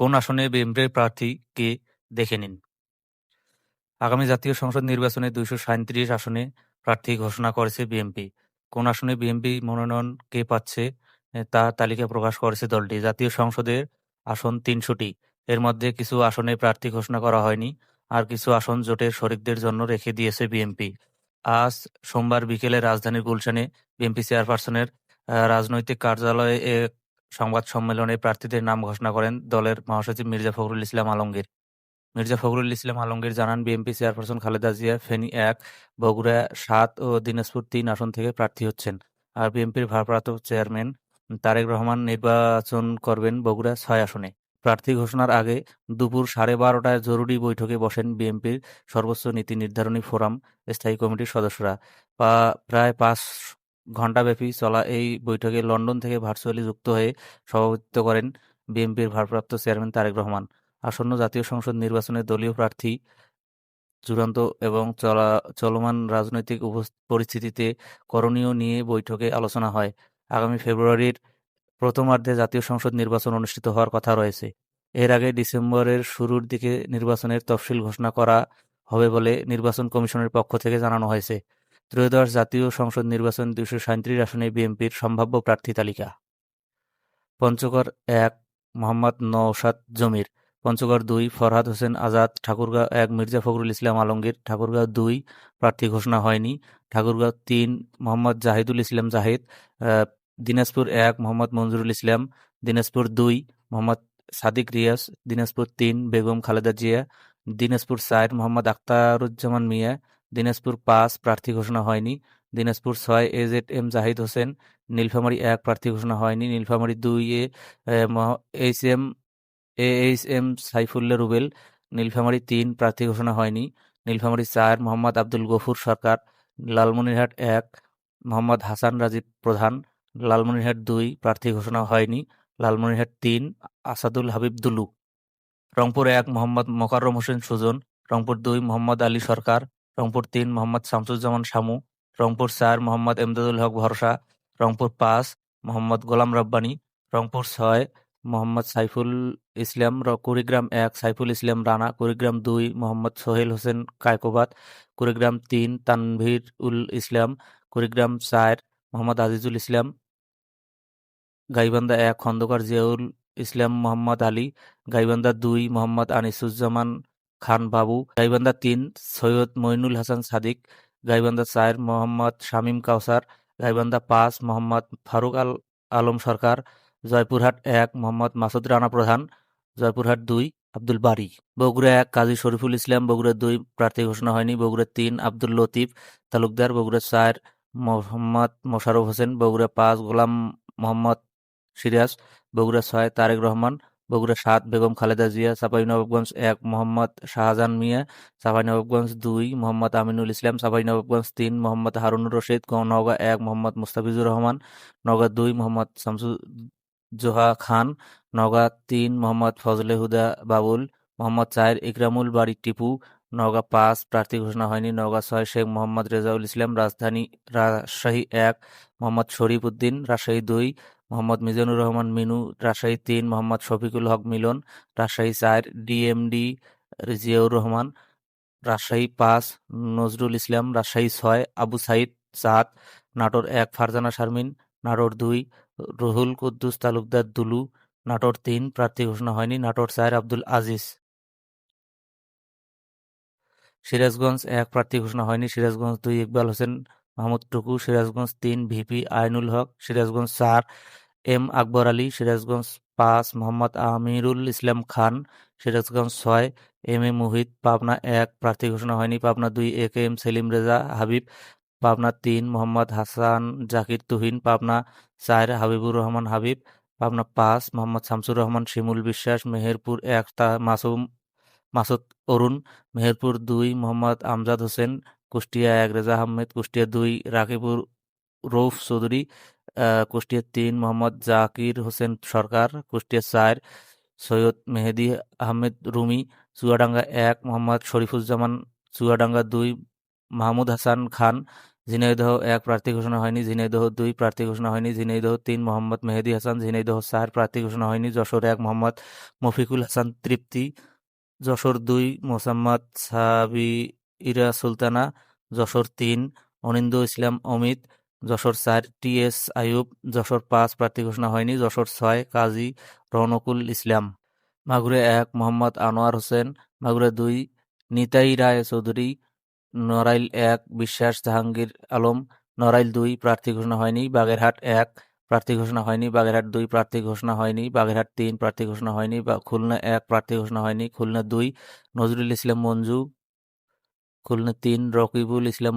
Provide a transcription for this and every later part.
কোন আসনে বিএনপির প্রার্থী কে দেখে নিন। আগামী জাতীয় সংসদ নির্বাচনে দুইশো সাঁত্রিশ আসনে প্রার্থী ঘোষণা করেছে বিএনপি। কোন আসনে বিএনপি মনোনয়ন কে পাচ্ছে তা তালিকা প্রকাশ করেছে দলটি। জাতীয় সংসদের আসন তিনশোটি। এর মধ্যে কিছু আসনে প্রার্থী ঘোষণা করা হয়নি, আর কিছু আসন জোটের শরিকদের জন্য রেখে দিয়েছে বিএনপি। আজ সোমবার বিকেলে রাজধানীর গুলশানে বিএনপি চেয়ারপারসনের রাজনৈতিক কার্যালয়ে এক সংবাদ সম্মেলনে প্রার্থীদের নাম ঘোষণা করেন দলের মহাসচিব মির্জা ফখরুল ইসলাম আলমগীর। মির্জা ফখরুল ইসলাম আলমগীর জানান, বিএনপি চেয়ারপারসন খালেদা জিয়া, ফেনী এক, বগুড়া সাত ও দিনাজপুর তিন আসন থেকে প্রার্থী হচ্ছেন। আর বিএনপির ভারপ্রাপ্ত চেয়ারম্যান তারেক রহমান নির্বাচন করবেন বগুড়া ছয় আসনে। প্রার্থী ঘোষণার আগে দুপুর সাড়ে বারোটায় জরুরি বৈঠকে বসেন বিএনপির সর্বোচ্চ নীতি নির্ধারণী ফোরাম, স্থায়ী কমিটির সদস্যরা। প্রায় পাঁচ ঘণ্টাব্যাপী চলা এই বৈঠকে লন্ডন থেকে ভার্চুয়ালি যুক্ত হয়ে সভাপতিত্ব করেন বিএনপির ভারপ্রাপ্ত চেয়ারম্যান তারেক রহমান। আসন্ন জাতীয় সংসদ নির্বাচনে দলীয় প্রার্থী চূড়ান্ত এবং চলা, চলমান রাজনৈতিক পরিস্থিতিতে করণীয় নিয়ে বৈঠকে আলোচনা হয়। আগামী ফেব্রুয়ারির প্রথমার্ধে জাতীয় সংসদ নির্বাচন অনুষ্ঠিত হওয়ার কথা রয়েছে। এর আগে ডিসেম্বরের শুরুর দিকে নির্বাচনের তফসিল ঘোষণা করা হবে বলে নির্বাচন কমিশনের পক্ষ থেকে জানানো হয়েছে। ত্রয়োদশ জাতীয় সংসদ নির্বাচন দুইশো সাঁত্রিশ আসনে বিএনপির সম্ভাব্য প্রার্থী তালিকা। পঞ্চগড় এক, মোহাম্মদ নওশাদ জমির। পঞ্চগড় দুই, ফরহাদ হোসেন আজাদ। ঠাকুরগাঁও এক, মির্জা ফখরুল ইসলাম আলমগীর। ঠাকুরগাঁও দুই, প্রার্থী ঘোষণা হয়নি। ঠাকুরগাঁও তিন, মোহাম্মদ জাহিদুল ইসলাম জাহিদ। দিনাজপুর এক, মোহাম্মদ মঞ্জুরুল ইসলাম। দিনাজপুর দুই, মোহাম্মদ সাদিক রিয়াজ। দিনাজপুর তিন, বেগম খালেদা জিয়া। দিনাজপুর চার, মোহাম্মদ আখতারুজ্জামান মিয়া। দিনাজপুর পাঁচ, প্রার্থী ঘোষণা হয়নি। দিনাজপুর ছয় এজেড এম জাহিদ হোসেন। নীলফামারী এক, প্রার্থী ঘোষণা হয়নি। নীলফামারী দুই, A H M, A H M Saifullah Rubel. Nilphamari তিন, প্রার্থী ঘোষণা হয়নি। নীলফামারী চার, মোহাম্মদ আব্দুল গফুর সরকার। লালমনিরহাট এক, মোহাম্মদ হাসান রাজীব প্রধান। লালমনিরহাট দুই, প্রার্থী ঘোষণা হয়নি। লালমনিরহাট তিন, আসাদুল হাবিব দুলু রংপুর এক, মোহাম্মদ মোকাররম হোসেন সুজন। রংপুর দুই, মোহাম্মদ আলী সরকার। রংপুর তিন, মোহাম্মদ শামসুজ্জামান শামু, রংপুর চার, মোহাম্মদ এমদাদুল হক ভরসা, রংপুর পাঁচ, মোহাম্মদ গোলাম রব্বানী, রংপুর ছয়, মোহাম্মদ সাইফুল ইসলাম কুড়িগ্রাম এক, সাইফুল ইসলাম রানা, কুড়িগ্রাম দুই, মোহাম্মদ সোহেল হোসেন কায়কোবাদ, কুড়িগ্রাম তিন, তানভীর উল ইসলাম, কুড়িগ্রাম চার, মোহাম্মদ আজিজুল ইসলাম, গাইবান্ধা এক, খন্দকার জিয়াউল ইসলাম, মোহাম্মদ আলী, গাইবান্ধা দুই, মোহাম্মদ আনিসুজ্জামান খান বাবু, গাইবান্ধা তিন, সৈয়দ মইনুল হাসান সাদিক, গাইবান্ধা চার, মোহাম্মদ শামীম কাউসার, গাইবান্ধা পাঁচ, মোহাম্মদ ফারুক আল, আলম সরকার, জয়পুরহাট এক, মোহাম্মদ মাসুদ রানা প্রধান, জয়পুরহাট দুই, আব্দুল বারি। বগুড়া এক, কাজী শরীফুল ইসলাম, বগুড়া দুই, প্রার্থী ঘোষণা হয়নি। বগুড়া তিন, আব্দুল লতিফ তালুকদার, বগুড়া চার, মোহাম্মদ মোশারফ হোসেন, বগুড়া পাঁচ, গোলাম মোহাম্মদ সিরাজ, বগুড়া ছয়, তারেক রহমান বগুড়া সাত, বেগম খালেদা জিয়া চাঁপাইনবাবগঞ্জ এক, মোহাম্মদ শাহজাহান মিয়া চাঁপাইনবাবগঞ্জ দুই, মোহাম্মদ আমিনুল ইসলাম চাঁপাইনবাবগঞ্জ তিন, মোহাম্মদ হারুনুর রশিদ নওগাঁ এক, মোহাম্মদ মুস্তাফিজুর রহমান, নওগাঁ দুই, মোহাম্মদ শামসু জোহা খান, নওগাঁ তিন, মোহাম্মদ ফজলে হুদা বাবুল, মোহাম্মদ চার ইকরামুল বাড়ি টিপু, নওগাঁ পাঁচ, প্রার্থী ঘোষণা হয়নি, নওগাঁ ছয়, শেখ মোহাম্মদ রেজাউল ইসলাম, রাজধানী, রাজশাহী এক, মোহাম্মদ শরীফ উদ্দিন, রাজশাহী দুই মোহাম্মদ মিজানুর রহমান, মিনু, রাজশাহী তিন, মোহাম্মদ শফিকুল হক মিলন, রাজশাহী চার, ডিএমডি, জিয়াউর রহমান, রাজশাহী পাঁচ, নজরুল ইসলাম, রাজশাহী ছয়, আবু সাইদ সাত, নাটোর এক, ফারজানা শারমিন, নাটোর দুই, রুহুল কুদ্দুস তালুকদার দুলু, নাটোর তিন, প্রার্থী ঘোষণা হয়নি, নাটোর চার, আব্দুল আজিজ। সিরাজগঞ্জ এক, প্রার্থী ঘোষণা হয়নি, সিরাজগঞ্জ দুই, ইকবাল হোসেন মাহমুদ টুকু, সিরাজগঞ্জ তিন, ভিপি আইনুল হক, সিরাজগঞ্জ চার, এম আকবর আলী, সিরাজগঞ্জ পাঁচ, মোহাম্মদ আমিরুল ইসলাম খান, সিরাজগঞ্জ ছয়, এম এ মুহিত, পাবনা এক, প্রার্থী ঘোষণা হয়নি, পাবনা দুই, A K M Selim Reza, Habib, Pabna তিন, মোহাম্মদ হাসান জাকির তুহিন, পাবনা চার, হাবিবুর রহমান হাবিব, পাবনা পাঁচ, মোহাম্মদ শামসুর রহমান, শিমুল বিশ্বাস, মেহেরপুর এক মাসুম, মাসুদ অরুণ, মেহেরপুর দুই, মোহাম্মদ আমজাদ হোসেন কুষ্টিয়া এক রেজা আহমেদ, কুষ্টিয়া দুই রাকিবুর রৌফ চৌধুরী কুষ্টিয়া তিন মোহাম্মদ জাকির হোসেন সরকার, কুষ্টিয়া চার সৈয়দ মেহেদি আহমেদ রুমি, চুয়াডাঙ্গা এক মোহাম্মদ শরীফুজ্জামান, চুয়াডাঙ্গা দুই মাহমুদ হাসান খান, ঝিনাইদহ এক প্রার্থী ঘোষণা হয়নি, ঝিনাইদহ দুই প্রার্থী ঘোষণা হয়নি, ঝিনাইদহ তিন মোহাম্মদ মেহেদি হাসান, ঝিনাইদহ চার প্রার্থী ঘোষণা হয়নি, যশোর এক মোহাম্মদ মফিকুল হাসান তৃপ্তি, যশোর দুই মোসাম্মদ সাবিরা সুলতানা, যশোর তিন, অনিন্দ ইসলাম অমিত, যশোর চার, টি এস আইয়ুব, যশোর পাঁচ প্রার্থী ঘোষণা হয়নি, যশোর ছয়, কাজী রৌনকুল ইসলাম। মাগুরে এক, মোহাম্মদ আনোয়ার হোসেন। মাগুরে দুই, নিতাই রায় চৌধুরী। নড়াইল এক, বিশ্বাস জাহাঙ্গীর আলম। নড়াইল দুই, প্রার্থী ঘোষণা হয়নি, বাগেরহাট এক, প্রার্থী ঘোষণা হয়নি, বাগেরহাট দুই, প্রার্থী ঘোষণা হয়নি, বাগেরহাট তিন, প্রার্থী ঘোষণা হয়নি, বা খুলনা এক, প্রার্থী ঘোষণা হয়নি, খুলনা দুই, নজরুল ইসলাম মঞ্জু। খুলনা তিন, রকিবুল ইসলাম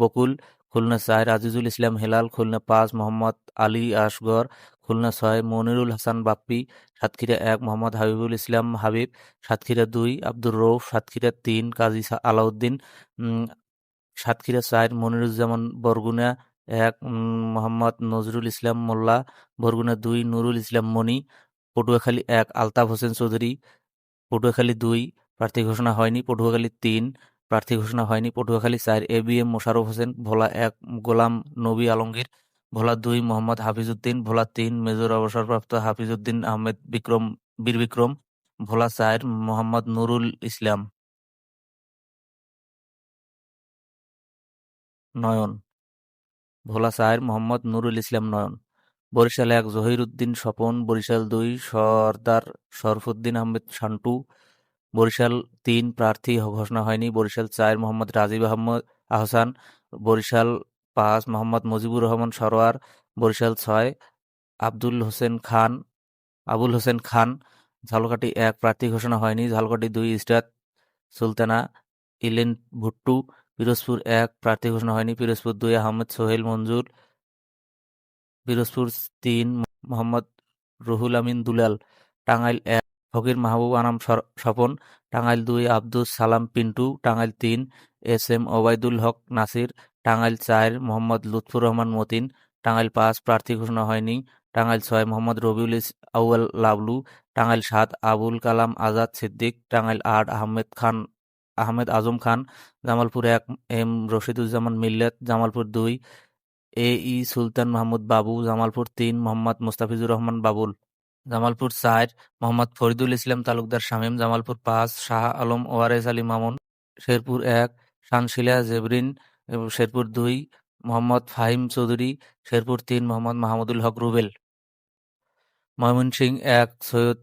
বকুল, খুলনা চার, আজিজুল ইসলাম হেলাল, খুলনা পাঁচ, মোহাম্মদ আলী আসগর, খুলনা ছয়, মনিরুল হাসান বাপ্পি, সাতক্ষীরা এক, মোহাম্মদ হাবিবুল ইসলাম হাবিব, সাতক্ষীরা দুই, আব্দুর রৌফ সাতক্ষীরা তিন, কাজী আলাউদ্দিন সাতক্ষীরা চার, মনিরুজ্জামান বরগুনা এক মোহাম্মদ নজরুল ইসলাম মোল্লা, বরগুনা দুই, নুরুল ইসলাম মনি, পটুয়াখালী এক, আলতাফ হোসেন চৌধুরী, পটুয়াখালী দুই, প্রার্থী ঘোষণা হয়নি, পটুয়াখালী তিন প্রার্থী ঘোষণা হয়নি। পটুয়াখালী চার A B M Mosharraf Hossain, Bhola এক গোলাম নবী আলমগীর, ভোলা দুই মোহাম্মদ হাফিজউদ্দিন, ভোলা তিন মেজর অবসরপ্রাপ্ত হাফিজউদ্দিন আহমেদ বিক্রম, বীর বিক্রম, ভোলা চার মোহাম্মদ নুরুল ইসলাম। নয়ন, ভোলা চার মোহাম্মদ নুরুল ইসলাম নয়ন। বরিশাল এক জহির উদ্দিন স্বপন, বরিশাল দুই সর্দার শরফুদ্দিন আহমেদ শান্টু বরিশাল তিন প্রার্থী ঘোষণা হয়নি। বরিশাল চার, মোহাম্মদ রাজীব আহমদ আহসান। বরিশাল পাঁচ, মোহাম্মদ মুজিবুর রহমান সরোয়ার। বরিশাল ছয়, আব্দুল হোসেন খান, আবুল হোসেন খান। ঝালকাঠি এক প্রার্থী ঘোষণা হয়নি। ঝালকাঠি দুই, ইস্টাত সুলতানা, ইলেন ভুট্টু। পিরোজপুর এক প্রার্থী ঘোষণা হয়নি। পিরোজপুর দুই, আহমেদ সোহেল মঞ্জুর। পিরোজপুর তিন, মোহাম্মদ রুহুল আমিন দুলাল। টাঙ্গাইল এক ফকির মাহবুব আনাম স্বপন, টাঙ্গাইল দুই, আব্দুস সালাম পিন্টু, টাঙ্গাইল তিন, এস এম ওবায়দুল হক নাসির, টাঙ্গাইল চার, মোহাম্মদ লুৎফুর রহমান মতিন, টাঙ্গাইল পাঁচ, প্রার্থী ঘোষণা হয়নি, টাঙ্গাইল ছয়, মোহাম্মদ রবিউল আউয়াল লাবলু, টাঙ্গাইল সাত, আবুল কালাম আজাদ সিদ্দিক, টাঙ্গাইল আট, আহমেদ খান, আহমেদ আজম খান, জামালপুর এক, এম রশিদুজ্জামান মিল্লাত, জামালপুর দুই, এ ই সুলতান মাহমুদ বাবু, জামালপুর তিন, মোহাম্মদ মুস্তাফিজুর রহমান বাবুল। জামালপুর চার মোহাম্মদ ফরিদুল ইসলাম তালুকদার শামীম, জামালপুর পাঁচ শাহ আলম, ওয়ারেস আলী মামুন, শেরপুর এক শানশিলা জেবরিন শেরপুর দুই মোহাম্মদ ফাহিম চৌধুরী, শেরপুর তিন মোহাম্মদ মাহমুদুল হক রুবেল। ময়মনসিংহ এক সৈয়দ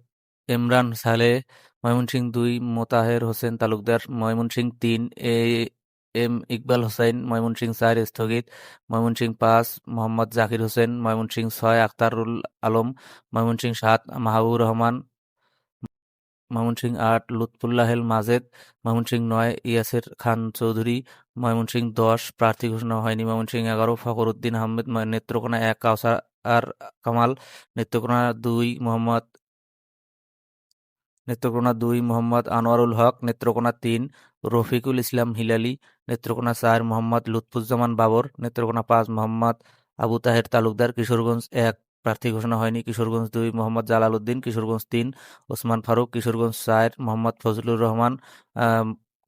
ইমরান সালেহ ময়মনসিংহ দুই মোতাহের হোসেন তালুকদার, ময়মনসিংহ তিন এ এম ইকবাল হোসেন, ময়মনসিংহ চার স্থগিত, ময়মনসিংহ পাঁচ, মোহাম্মদ জাকির হোসেন, ময়মনসিংহ ছয়, আখতারুল আলম, ময়মনসিংহ সাত, মাহবুবুর রহমান, ময়মনসিংহ আট লুৎফুল্লাহেল মাজেদ, ময়মনসিংহ নয়, ইয়াসের খান চৌধুরী, ময়মনসিংহ দশ, প্রার্থী ঘোষণা হয়নি, ময়মনসিংহ এগারো, ফখরুদ্দিন আহমেদ নেত্রকোনা এক, কাউসার আর কামাল, নেত্রকোনা দুই, মোহাম্মদ, নেত্রকোনা দুই, মোহাম্মদ আনোয়ারুল হক, নেত্রকোনা তিন রফিকুল ইসলাম হিলালি, নেত্রকোনা চার মোহাম্মদ লুৎফুজ্জামান বাবর, নেত্রকোনা পাঁচ মোহাম্মদ আবু তাহের তালুকদার, কিশোরগঞ্জ এক প্রার্থী ঘোষণা হয়নি, কিশোরগঞ্জ দুই মোহাম্মদ জালাল উদ্দিন কিশোরগঞ্জ তিন ওসমান ফারুক, কিশোরগঞ্জ চার মোহাম্মদ ফজলুর রহমান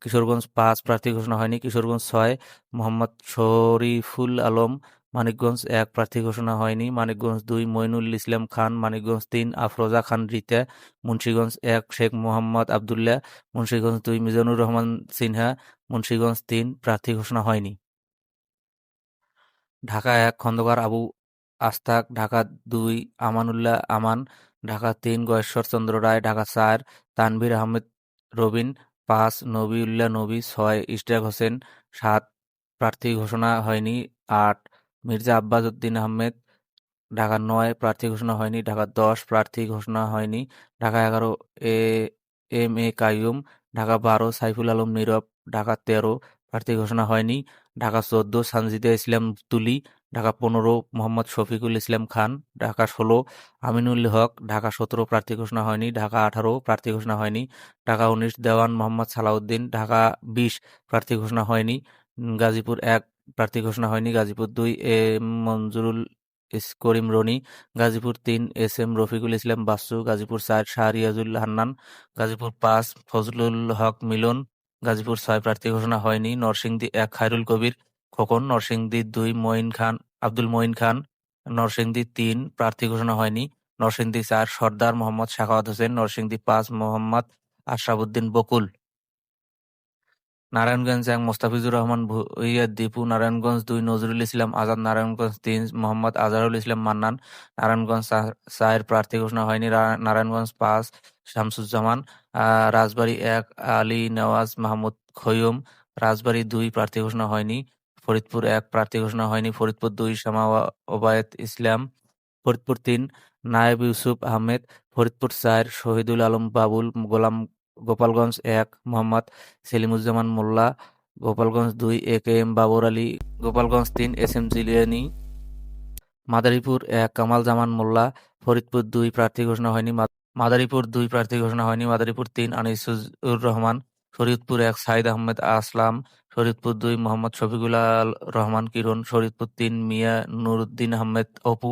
কিশোরগঞ্জ পাঁচ প্রার্থী ঘোষণা হয়নি, কিশোরগঞ্জ ছয় মোহাম্মদ শরীফুল আলম মানিকগঞ্জ এক প্রার্থী ঘোষণা হয়নি। মানিকগঞ্জ দুই মইনুল ইসলাম খান, মানিকগঞ্জ তিন আফরোজা খান রিতা, মুন্সিগঞ্জ এক শেখ মোহাম্মদ আবদুল্লাহ, মুন্সিগঞ্জ দুই মিজানুর রহমান সিনহা, মুন্সিগঞ্জ তিন প্রার্থী ঘোষণা হয়নি। ঢাকা এক খন্দকার আবু আস্তাক, ঢাকা দুই আমানুল্লাহ আমান, ঢাকা তিন গয়েশ্বর চন্দ্র রায়, ঢাকা চার তানভীর আহমেদ রবিন, পাঁচ নবিউল্লাহ নবী, ছয় ইশতিয়াক হোসেন, সাত প্রার্থী ঘোষণা হয়নি, আট মির্জা আব্বাস উদ্দিন আহমেদ, ঢাকা নয় প্রার্থী ঘোষণা হয়নি, ঢাকা দশ প্রার্থী ঘোষণা হয়নি, ঢাকা এগারো A, M A Kaiyum, Dhaka বারো সাইফুল আলম নীরব, ঢাকা তেরো প্রার্থী ঘোষণা হয়নি, ঢাকা চোদ্দ সানজিদা ইসলাম তুলি, ঢাকা পনেরো মোহাম্মদ শফিকুল ইসলাম খান, ঢাকা ষোলো আমিনুল হক, ঢাকা সতেরো প্রার্থী ঘোষণা হয়নি, ঢাকা আঠারো প্রার্থী ঘোষণা হয়নি, ঢাকা উনিশ দেওয়ান মোহাম্মদ সালাউদ্দিন, ঢাকা বিশ প্রার্থী ঘোষণা হয়নি, গাজীপুর এক প্রার্থী ঘোষণা হয়নি। গাজীপুর দুই, এ মঞ্জুরুল করিম রনি, গাজীপুর তিন, এস এম রফিকুল ইসলাম বাসু, গাজীপুর চার, শাহ রিয়াজুল হান্নান, গাজীপুর পাঁচ, ফজলুল হক মিলন, গাজীপুর ছয় প্রার্থী ঘোষণা হয়নি। নরসিংদী এক, খায়রুল কবির খোকন, নরসিংদী দুই, মঈন খান, আব্দুল মঈন খান, নরসিংদী তিন প্রার্থী ঘোষণা হয়নি। নরসিংদী চার, সর্দার মোহাম্মদ সাখাওয়াত হোসেন, নরসিংদী পাঁচ, মোহাম্মদ আশরাফুদ্দিন বকুল। নারায়ণগঞ্জ এক মোস্তাফিজুর রহমান ভূঁইয়া দীপু, নারায়ণগঞ্জ দুই নজরুল ইসলাম আজাদ, নারায়ণগঞ্জ তিন মোহাম্মদ আজহারুল ইসলাম মান্নান, নারায়ণগঞ্জ চার প্রার্থী ঘোষণা হয়নি নারায়ণগঞ্জ পাঁচ শামসুজ্জামান রাজবাড়ী এক আলী নেওয়াজ মাহমুদ খৈয়ুম, রাজবাড়ী দুই প্রার্থী ঘোষণা হয়নি, ফরিদপুর এক প্রার্থী ঘোষণা হয়নি, ফরিদপুর দুই শামা ওবায়েদ ইসলাম, ফরিদপুর তিন নায়েব ইউসুফ আহমেদ, ফরিদপুর চার শহীদুল আলম বাবুল, গোলাম গোপালগঞ্জ এক, মোহাম্মদ সেলিমুজ্জামান মোল্লা, গোপালগঞ্জ দুই, A K M Babar Ali, Gopalganj তিন, এস এম জিলিয়ানি। মাদারীপুর এক কামাল জামান মোল্লা, ফরিদপুর দুই, প্রার্থী ঘোষণা হয়নি মাদারীপুর দুই, প্রার্থী ঘোষণা হয়নি মাদারীপুর তিন আনিসুর রহমান শরীয়তপুর এক, সাইদ আহমেদ আসলাম। শরীয়তপুর দুই, মোহাম্মদ শফিকুল রহমান কিরণ শরীয়তপুর তিন, মিয়া নুরুদ্দিন আহমেদ অপু,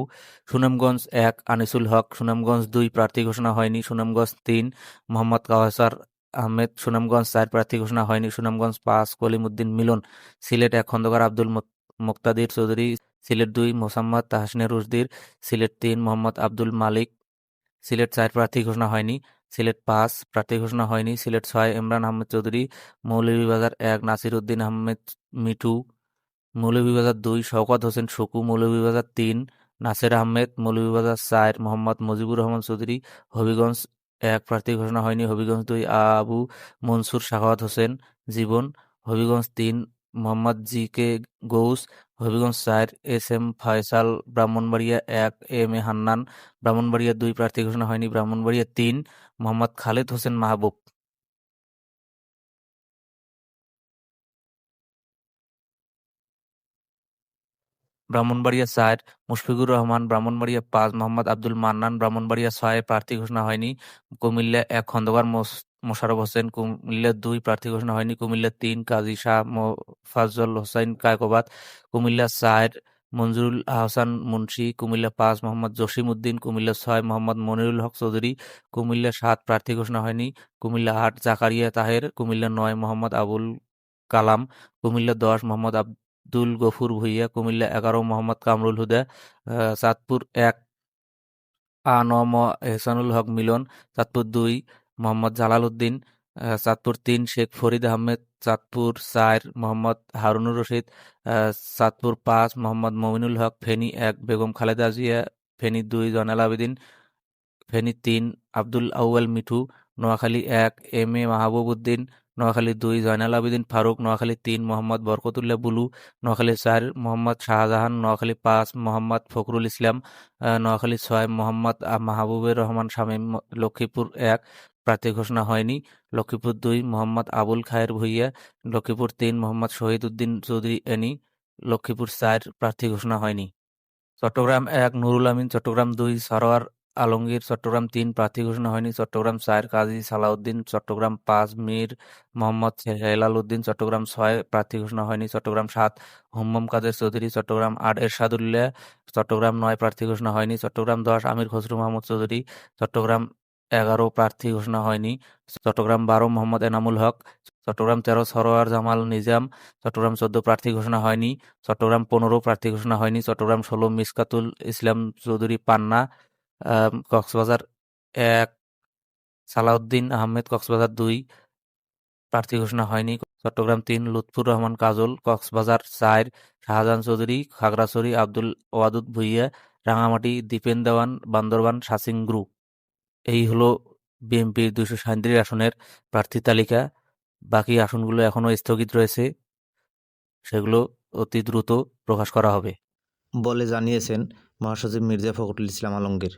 সুনামগঞ্জ এক, আনিসুল হক, সুনামগঞ্জ দুই, প্রার্থী ঘোষণা হয়নি, সুনামগঞ্জ তিন, মোহাম্মদ কাওয়াসার আহমেদ, সুনামগঞ্জ চার, প্রার্থী ঘোষণা হয়নি, সুনামগঞ্জ পাঁচ, কলিমুদ্দিন মিলন, সিলেট এক, খন্দকার আব্দুল মুক্তাদির চৌধুরী, সিলেট দুই, মোসাম্মদ তাহসিনের রুশদির, সিলেট তিন, মোহাম্মদ আব্দুল মালিক, সিলেট চার, প্রার্থী ঘোষণা হয়নি সিলেট পাঁচ প্রার্থী ঘোষণা হয়নি। সিলেট ছয়, ইমরান আহমেদ চৌধুরী, মৌলভীবাজার এক নাসির উদ্দিন আহমেদ মিঠু, মৌলভীবাজার দুই, শওকত হোসেন শুকু, মৌলভীবাজার তিন, নাসির আহমেদ, মৌলভীবাজার চার, মোহাম্মদ মুজিবুর রহমান চৌধুরী, হবিগঞ্জ এক প্রার্থী ঘোষণা হয়নি। হবিগঞ্জ দুই, আবু মনসুর শাহাওয়াত হোসেন, জীবন, হবিগঞ্জ তিন, মোহাম্মদ জি কে গৌস, হবিগঞ্জ চার, এস এম ফয়সাল, ব্রাহ্মণবাড়িয়া এক, এম এ হান্নান, ব্রাহ্মণবাড়িয়া দুই প্রার্থী ঘোষণা হয়নি। ব্রাহ্মণবাড়িয়া তিন মোহাম্মদ খালেদ হোসেন মাহবুব। ব্রাহ্মণবাড়িয়া চার মুশফিকুর রহমান, ব্রাহ্মণবাড়িয়া পাঁচ মোহাম্মদ আব্দুল মান্নান, ব্রাহ্মণবাড়িয়া ছয় প্রার্থী ঘোষণা হয়নি, কুমিল্লা এক, খন্দকার মোশাররফ হোসেন, কুমিল্লা দুই প্রার্থী ঘোষণা হয়নি, কুমিল্লা তিন, কাজী শাহ মোফাজ্জল হোসেন, কায়কোবাদ, কুমিল্লা চার মঞ্জুরুল আহসান মুন্সি, কুমিল্লা পাঁচ, মোহাম্মদ জসিম উদ্দিন কুমিল্লা ছয়, মোহাম্মদ মনিরুল হক চৌধুরী, কুমিল্লা সাত প্রার্থী ঘোষণা হয়নি, কুমিল্লা আট, জাকারিয়া তাহের, কুমিল্লা নয়, মোহাম্মদ আবুল কালাম, কুমিল্লা দশ, মোহাম্মদ আব্দুল গফুর ভুঁইয়া, কুমিল্লা এগারো, মোহাম্মদ কামরুল হুদা চাঁদপুর এক, আ ন, ম, এহসানুল হক মিলন, চাঁদপুর দুই, মোহাম্মদ জালাল উদ্দিন চাঁদপুর তিন, শেখ ফরিদ আহমেদ চাঁদপুর চার মোহাম্মদ হারুনুর রশিদ চাঁদপুর পাঁচ মোহাম্মদ মমিনুল হক, ফেনী এক বেগম খালেদা জিয়া, ফেনী দুই জয়নাল আবেদিন, ফেনী তিন আব্দুল আউয়াল মিঠু, নোয়াখালী এক এম এ মাহবুব উদ্দিন, নোয়াখালী দুই জয়নাল আবেদিন ফারুক, নোয়াখালী তিন মোহাম্মদ বরকতুল্লাহ বুলু, নোয়াখালী চার মোহাম্মদ শাহজাহান, নোয়াখালী পাঁচ মোহাম্মদ ফখরুল ইসলাম নোয়াখালী ছয় মোহাম্মদ মাহবুবের রহমান শামীম, লক্ষ্মীপুর এক প্রার্থী ঘোষণা হয়নি। লক্ষ্মীপুর দুই, মোহাম্মদ আবুল খায়ের ভুইয়া, লক্ষ্মীপুর তিন, মোহাম্মদ শহীদ উদ্দিন চৌধুরী এনি, লক্ষ্মীপুর চার প্রার্থী ঘোষণা হয়নি। চট্টগ্রাম এক, নুরুল আমিন চট্টগ্রাম দুই, সরোয়ার আলমগীর চট্টগ্রাম তিন প্রার্থী ঘোষণা হয়নি। চট্টগ্রাম চার, কাজী সালাউদ্দিন চট্টগ্রাম পাঁচ, মীর মোহাম্মদ হেলাল উদ্দিন চট্টগ্রাম ছয় প্রার্থী ঘোষণা হয়নি। চট্টগ্রাম সাত, হুম্মম কাদের চৌধুরী চট্টগ্রাম আট, এরশাদুল্লাহ চট্টগ্রাম নয় প্রার্থী ঘোষণা হয়নি। চট্টগ্রাম দশ, আমির খসরু মাহমুদ চৌধুরী চট্টগ্রাম এগারো প্রার্থী ঘোষণা হয়নি। চট্টগ্রাম বারো, মোহাম্মদ এনামুল হক। চট্টগ্রাম তেরো, সরোয়ার জামাল নিজাম। চট্টগ্রাম চোদ্দ প্রার্থী ঘোষণা হয়নি। চট্টগ্রাম পনেরো প্রার্থী ঘোষণা হয়নি। চট্টগ্রাম ষোলো, মিসকাতুল ইসলাম চৌধুরী পান্না। কক্সবাজার এক, সালাউদ্দিন আহমেদ কক্সবাজার দুই প্রার্থী ঘোষণা হয়নি। চট্টগ্রাম তিন, লুৎফুর রহমান কাজল। কক্সবাজার চার, শাহজাহান চৌধুরী, খাগড়াছড়ি, আব্দুল ওয়াদুদ ভুইয়া। রাঙামাটি, দীপেন দেওয়ান, বান্দরবান সাসিং গ্রুপ। এই হলো বিএনপির দুইশো সাঁত্রিশ আসনের প্রার্থী তালিকা। বাকি আসনগুলো এখনও স্থগিত রয়েছে। সেগুলো অতি দ্রুত প্রকাশ করা হবে। বলে জানিয়েছেন মহাসচিব মির্জা ফখরুল ইসলাম আলমগীর।